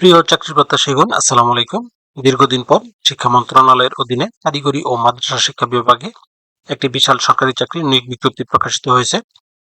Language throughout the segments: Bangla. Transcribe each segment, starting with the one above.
প্রিয় চাকরি প্রত্যাশীগণ, আসসালামু আলাইকুম। দীর্ঘদিন পর শিক্ষা মন্ত্রণালয়ের অধীনে কারিগরি ও মাদ্রাসা শিক্ষা বিভাগে একটি বিশাল সরকারি চাকরি নিয়োগ বিজ্ঞপ্তি প্রকাশিত হয়েছে।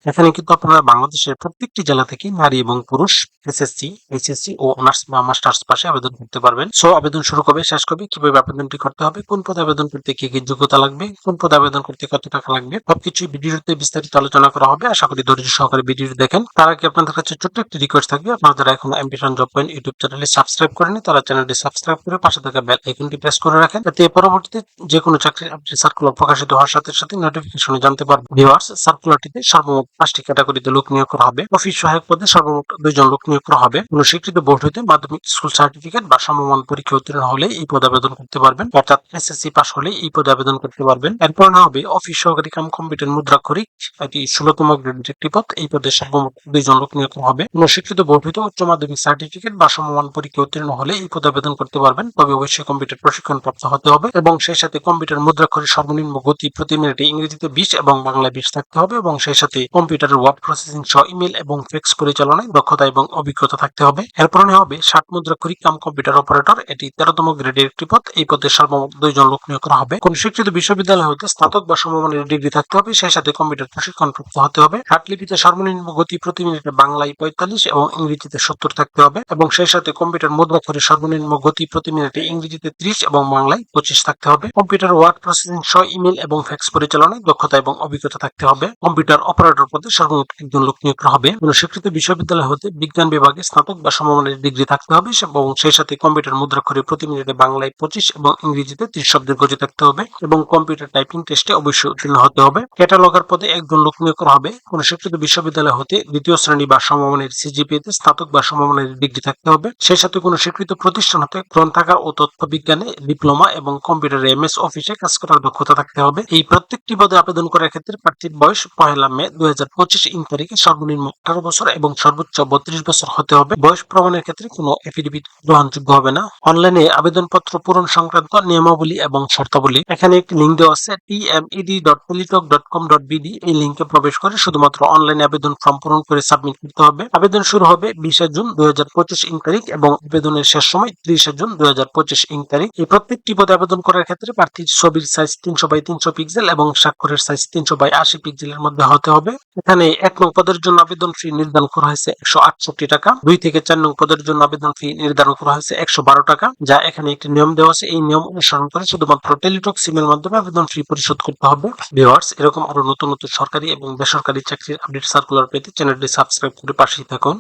এখানে কিন্তু আপনারা বাংলাদেশের প্রত্যেকটি জেলা থেকে নারী এবং পুরুষ এসএসসি এইচএসসি ও অনার্স বা মাস্টার্স পাশে আবেদন করতে পারবেন। সো আবেদন শুরু কবে, শেষ কবে, কীভাবে আবেদনটি করতে হবে, কোন পদে আবেদন করতে কি কি যোগ্যতা লাগবে, কোন পদে আবেদন করতে কত টাকা লাগবে, সবকিছু ভিডিওতে বিস্তারিত আলোচনা করা হবে। আশা করি ধৈর্য সহকারে ভিডিও দেখেন। তার আগে আপনাদের কাছে ছোট্ট একটি রিকোয়েস্ট থাকবে। আপনারা যারা এখন অ্যাম্বিশন জব পয়েন্ট ইউটিউব চ্যানেলে সাবস্ক্রাইব করেনি তারা চ্যানেলটি সাবস্ক্রাইব করে পাশে থাকা বেল আইকনটি প্রেস করে রাখেন। যাতে পরবর্তীতে যে কোনো চাকরির সার্কুলার প্রকাশিত হওয়ার সাথে সাথে নোটিফিকেশনে জানতে পারবেন। ভিউয়ার্স সার্কুলারটিতে সর্বমোট পাঁচটি ক্যাটাগরিতে লোক নিয়োগ করা হবে। অফিস সহায়ক পদে সর্বমোট দুইজন লোক নিয়োগ করা হবে। কোন স্বীকৃত বোর্ড হইতে মাধ্যমিক স্কুল সার্টিফিকেট বা সমমান পরীক্ষা উত্তীর্ণ হলে এই পদে আবেদন করতে পারবেন। অর্থাৎ এসএসসি পাস হলে এই পদে আবেদন করতে পারবেন। এরপর না হবে অফিস সহকারী কাম কম্পিউটার মুদ্রাক্ষরিক। এটি ষোলতম গ্রেডের একটি পদ। এই পদে সর্বমোট দুইজন লোক নিয়োগ করা হবে। কোন স্বীকৃত বোর্ড হইতে উচ্চ মাধ্যমিক সার্টিফিকেট বা সমমান পরীক্ষা উত্তীর্ণ হলে এই পদে আবেদন করতে পারবেন। তবে অবশ্যই কম্পিউটার প্রশিক্ষণ প্রাপ্ত হতে হবে এবং সেই সাথে কম্পিউটার মুদ্রাক্ষরের সর্বনিম্ন গতি প্রতি মিনিটে ইংরেজিতে বিশ এবং বাংলায় বিশ থাকতে হবে এবং সেই সাথে কম্পিউটারের ওয়ার্ড প্রসেসিং সহ ইমেল এবং ফেক্স পরিচালনায় দক্ষতা এবং অভিজ্ঞতা থাকতে হবে। এরপর হবে ষাট মুদ্রাক্ষরিক কাম কম্পিউটার অপারেটর এটি তেরোতম গ্রেডের একটি পদ। এই পদে সর্বমোট দুইজন লোক নিয়োগ করা হবে। কোন স্বীকৃত বিশ্ববিদ্যালয় হতে স্নাতক বা সমমানের ডিগ্রি থাকতে হবে, সেই সাথে কম্পিউটার প্রশিক্ষণ প্রাপ্ত হতে হবে। হাটলিপিতে সর্বনিম্ন গতি প্রতি মিনিটে বাংলায় পঁয়তাল্লিশ এবং ইংরেজিতে সত্তর থাকতে হবে এবং সেই সাথে কম্পিউটার মুদ্রাক্ষরের সর্বনিম্ন গতি প্রতি মিনিটে ইংরেজিতে ত্রিশ এবং বাংলায় পঁচিশ থাকতে হবে। কম্পিউটার ওয়ার্ড প্রসেসিং সহ ইমেল এবং ফ্যাক্স পরিচালনায় দক্ষতা এবং অভিজ্ঞতা থাকতে হবে। কম্পিউটার অপারেটর সর্বমোট একজন লোক নিয়োগ হবে। কোন স্বীকৃত বিশ্ববিদ্যালয় হতে বিজ্ঞান বিভাগে স্নাতক বা সমমানের ডিগ্রি থাকতে হবে। এবং সেই সাথে কম্পিউটার মুদ্রাক্ষরে প্রতি মিনিটে বাংলায় পঁচিশ এবং ইংরেজিতে ত্রিশ শব্দের গতি থাকতে হবে এবং কম্পিউটার টাইপিং টেস্টে অবশ্যই উত্তীর্ণ হতে হবে। ক্যাটালগার পদে একজন লোক নিয়োগ করা হবে। কোন স্বীকৃত বিশ্ববিদ্যালয় হতে দ্বিতীয় শ্রেণি বা সমমানের সিজিপিএতে স্নাতক বা সমমানের ডিগ্রি থাকতে হবে। সেই সাথে কোনো স্বীকৃত প্রতিষ্ঠান হতে গ্রন্থাগার ও তথ্য বিজ্ঞানে ডিপ্লোমা এবং কম্পিউটার এমএস অফিসে কাজ করার দক্ষতা থাকতে হবে। এই প্রত্যেকটি পদে আবেদন করার ক্ষেত্রে প্রার্থীর বয়স পহেলা মে দু হাজার হাজার পঁচিশ ইং তারিখে সর্বনিম্ন আঠারো বছর এবং সর্বোচ্চ বত্রিশ বছর হতে হবে। বয়স প্রমাণের ক্ষেত্রে কোনো এফিডেভিট গ্রহণযোগ্য হবে না। অনলাইনে আবেদনপত্র পূরণ সংক্রান্ত নিয়মাবলী এবং শর্তাবলী। এখানে একটি লিঙ্ক দেওয়া আছে টিএমইডি ডট পলিটক ডট কম ডট বিডি এই লিঙ্কে প্রবেশ করে শুধুমাত্র অনলাইনে আবেদন ফর্ম পূরণ করে সাবমিট করতে হবে। আবেদন শুরু হবে বিশে জুন দুই হাজার পঁচিশ ইং তারিখ এবং আবেদনের শেষ সময় ত্রিশে জুন দুই হাজার পঁচিশ ইং তারিখ এই প্রত্যেকটি পদে আবেদন করার ক্ষেত্রে প্রার্থীর ছবির সাইজ তিনশো বাই তিনশো পিক্সেল এবং স্বাক্ষরের সাইজ তিনশো বাই আশি পিক্সেলের মধ্যে হতে হবে। এখানে এক নং পদের জন্য আবেদন ফি নির্ধারণ করা হয়েছে একশো আটষট্টি টাকা। দুই থেকে চার নং পদের জন্য আবেদন ফি নির্ধারণ করা হয়েছে একশো বারো টাকা, যা এখানে একটি নিয়ম দেওয়া আছে। এই নিয়ম অনুসরণ করে শুধুমাত্র টেলিটক সিমের মাধ্যমে আবেদন ফি পরিশোধ করতে হবে। ভিওয়ার্স এরকম আরও নতুন নতুন সরকারি এবং বেসরকারি চাকরির আপডেট সার্কুলার পেতে চ্যানেলটি সাবস্ক্রাইব করে পাশেই থাকুন।